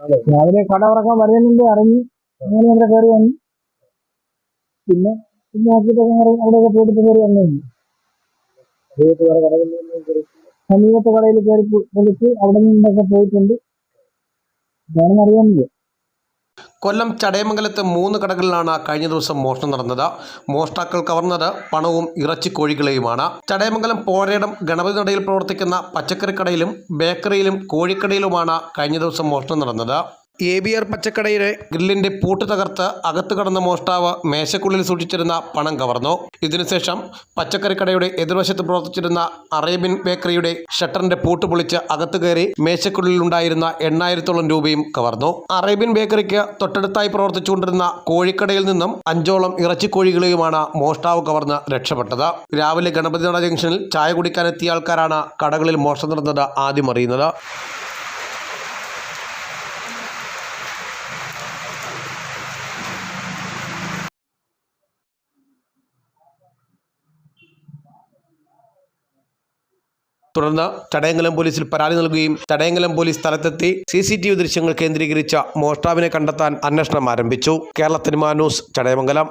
രാവിലെ കട തുറക്കാൻ വരുന്നുണ്ട് അറിഞ്ഞു അങ്ങനെ അവിടെ കയറി വന്നു. പിന്നെ പിന്നെ നോക്കിയിട്ട് അങ്ങനെ അവിടെയൊക്കെ പോയിട്ട് കയറി വന്നു. സമീപത്തെ കടയിൽ കയറി വിളിച്ച് അവിടെ നിന്നൊക്കെ പോയിട്ടുണ്ട്. അറിയാനില്ല കൊല്ലം ചടയമംഗലത്ത് മൂന്ന് കടകളിലാണ് കഴിഞ്ഞ ദിവസം മോഷണം നടന്നത്. മോഷ്ടാക്കൾ കവർന്നത് പണവും ഇറച്ചിക്കോഴികളെയുമാണ് ചടയമംഗലം പോരേടം ഗണപതി നടയിൽ പ്രവർത്തിക്കുന്ന പച്ചക്കറിക്കടയിലും ബേക്കറിയിലും കോഴിക്കടയിലുമാണ് കഴിഞ്ഞ ദിവസം മോഷണം നടന്നത്. എ ബി ആർ പച്ചക്കടയിലെ ഗ്രില്ലിന്റെ പൂട്ട് തകർത്ത് അകത്ത് കടന്ന മോഷ്ടാവ് മേശക്കുള്ളിൽ സൂക്ഷിച്ചിരുന്ന പണം കവർന്നു. ഇതിനുശേഷം പച്ചക്കറിക്കടയുടെ എതിർവശത്ത് പ്രവർത്തിച്ചിരുന്ന അറേബ്യൻ ബേക്കറിയുടെ ഷട്ടറിന്റെ പൂട്ട് പൊളിച്ച് അകത്ത് കയറി മേശക്കുള്ളിലുണ്ടായിരുന്ന എണ്ണായിരത്തോളം രൂപയും കവർന്നു. അറേബ്യൻ ബേക്കറിക്ക് തൊട്ടടുത്തായി പ്രവർത്തിച്ചുകൊണ്ടിരുന്ന കോഴിക്കടയിൽ നിന്നും അഞ്ചോളം ഇറച്ചിക്കോഴികളെയുമാണ് മോഷ്ടാവ് കവർന്ന് രക്ഷപ്പെട്ടത്. രാവിലെ ഗണപതി നട ജംഗ്ഷനിൽ ചായ കുടിക്കാനെത്തിയ ആൾക്കാരാണ് കടകളിൽ മോഷണം നടന്നത് ആദ്യം അറിയുന്നത്. തുടർന്ന് ചടയങ്കലം പോലീസിൽ പരാതി നൽകുകയും ചടയങ്കലം പോലീസ് സ്ഥലത്തെത്തി സി സി ടി വി ദൃശ്യങ്ങൾ കേന്ദ്രീകരിച്ച മോഷ്ടാവിനെ കണ്ടെത്താൻ അന്വേഷണം ആരംഭിച്ചു. Kerala cinema news Chadayamangalam.